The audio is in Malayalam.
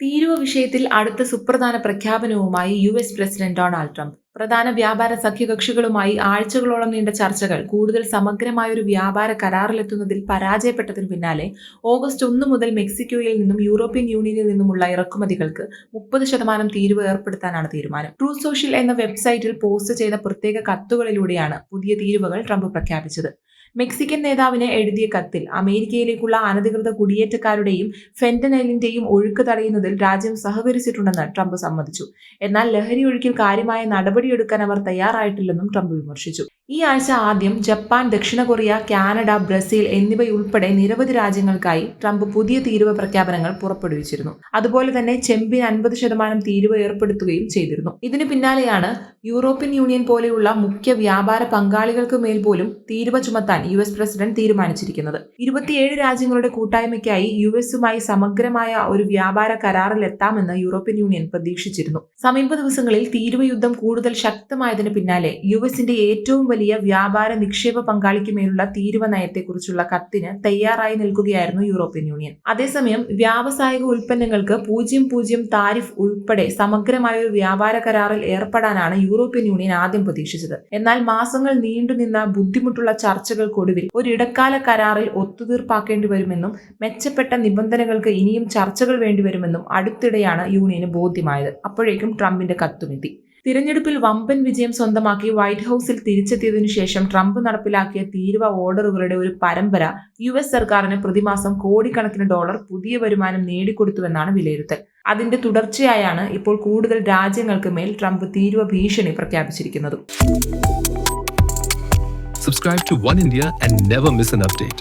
തീരുവ വിഷയത്തിൽ അടുത്ത സുപ്രധാന പ്രഖ്യാപനവുമായി U S president Donald Trump. പ്രധാന വ്യാപാര സഖ്യകക്ഷികളുമായി ആഴ്ചകളോളം നീണ്ട ചർച്ചകൾ കൂടുതൽ സമഗ്രമായ ഒരു വ്യാപാര കരാറിലെത്തുന്നതിൽ പരാജയപ്പെട്ടതിന് പിന്നാലെ ഓഗസ്റ്റ് ഒന്ന് മുതൽ മെക്സിക്കോയിൽ നിന്നും യൂറോപ്യൻ യൂണിയനിൽ നിന്നുമുള്ള ഇറക്കുമതികൾക്ക് മുപ്പത് ശതമാനം തീരുവ ഏർപ്പെടുത്താനാണ് തീരുമാനം. ട്രൂ സോഷ്യൽ എന്ന വെബ്സൈറ്റിൽ പോസ്റ്റ് ചെയ്ത പ്രത്യേക കത്തുകളിലൂടെയാണ് പുതിയ തീരുവകൾ ട്രംപ് പ്രഖ്യാപിച്ചത്. മെക്സിക്കൻ നേതാവിന് എഴുതിയ കത്തിൽ അമേരിക്കയിലേക്കുള്ള അനധികൃത കുടിയേറ്റക്കാരുടെയും ഫെന്റനൈലിന്റെയും ഒഴുക്ക് തടയുന്നതിൽ രാജ്യം സഹകരിച്ചിട്ടുണ്ടെന്ന് ട്രംപ് സമ്മതിച്ചു. എന്നാൽ ലഹരി ഒഴുക്കിൽ കാര്യമായ നടപടിയെടുക്കാൻ അവർ തയ്യാറായിട്ടില്ലെന്നും ട്രംപ് വിമർശിച്ചു. ഈ ആഴ്ച ആദ്യം ജപ്പാൻ ദക്ഷിണ കൊറിയ കാനഡ ബ്രസീൽ എന്നിവയുൾപ്പെടെ നിരവധി രാജ്യങ്ങൾക്കായി ട്രംപ് പുതിയ തീരുവ പ്രഖ്യാപനങ്ങൾ പുറപ്പെടുവിച്ചിരുന്നു. അതുപോലെ തന്നെ ചെമ്പിന് അൻപത് ശതമാനം തീരുവ ഏർപ്പെടുത്തുകയും ചെയ്തിരുന്നു. ഇതിനു പിന്നാലെയാണ് യൂറോപ്യൻ യൂണിയൻ പോലെയുള്ള മുഖ്യ വ്യാപാര പങ്കാളികൾക്ക് മേൽ പോലും തീരുവ ചുമത്താൻ യു എസ് പ്രസിഡന്റ് തീരുമാനിച്ചിരിക്കുന്നത്. ഇരുപത്തിയേഴ് രാജ്യങ്ങളുടെ കൂട്ടായ്മയ്ക്കായി യു എസുമായി സമഗ്രമായ ഒരു വ്യാപാര കരാറിലെത്താമെന്ന് യൂറോപ്യൻ യൂണിയൻ പ്രതീക്ഷിച്ചിരുന്നു. സമീപ ദിവസങ്ങളിൽ തീരുവ യുദ്ധം കൂടുതൽ ശക്തമായതിന് പിന്നാലെ യു എസിന്റെ ഏറ്റവും വലിയ വ്യാപാര നിക്ഷേപ പങ്കാളിക്കുമേലുള്ള തീരുവ നയത്തെക്കുറിച്ചുള്ള കത്തിന് തയ്യാറായി നിൽക്കുകയായിരുന്നു യൂറോപ്യൻ യൂണിയൻ. അതേസമയം വ്യാവസായിക ഉൽപ്പന്നങ്ങൾക്ക് പൂജ്യം പൂജ്യം താരിഫ് ഉൾപ്പെടെ സമഗ്രമായ ഒരു വ്യാപാര കരാറിൽ ഏർപ്പെടാനാണ് യൂറോപ്യൻ യൂണിയൻ ആദ്യം പ്രതീക്ഷിച്ചത്. എന്നാൽ മാസങ്ങൾ നീണ്ടുനിന്ന ബുദ്ധിമുട്ടുള്ള ചർച്ചകൾക്കൊടുവിൽ ഒരു ഇടക്കാല കരാറിൽ ഒത്തുതീർപ്പാക്കേണ്ടി വരുമെന്നും മെച്ചപ്പെട്ട നിബന്ധനകൾക്ക് ഇനിയും ചർച്ചകൾ വേണ്ടിവരുമെന്നും അടുത്തിടെയാണ് യൂണിയന് ബോധ്യമായത്. അപ്പോഴേക്കും ട്രംപിന്റെ കത്തുമെത്തി. തിരഞ്ഞെടുപ്പിൽ വമ്പൻ വിജയം സ്വന്തമാക്കി വൈറ്റ് ഹൌസിൽ തിരിച്ചെത്തിയതിനു ശേഷം ട്രംപ് നടപ്പിലാക്കിയ തീരുവ ഓർഡറുകളുടെ ഒരു പരമ്പര യു എസ് സർക്കാരിന് പ്രതിമാസം കോടിക്കണക്കിന് ഡോളർ പുതിയ വരുമാനം നേടിക്കൊടുത്തുവെന്നാണ് വിലയിരുത്തൽ അതിന്റെ തുടർച്ചയായാണ് ഇപ്പോൾ കൂടുതൽ രാജ്യങ്ങൾക്ക് മേൽ ട്രംപ് തീരുവ ഭീഷണി പ്രഖ്യാപിച്ചിരിക്കുന്നതും Subscribe to One India and never miss an update.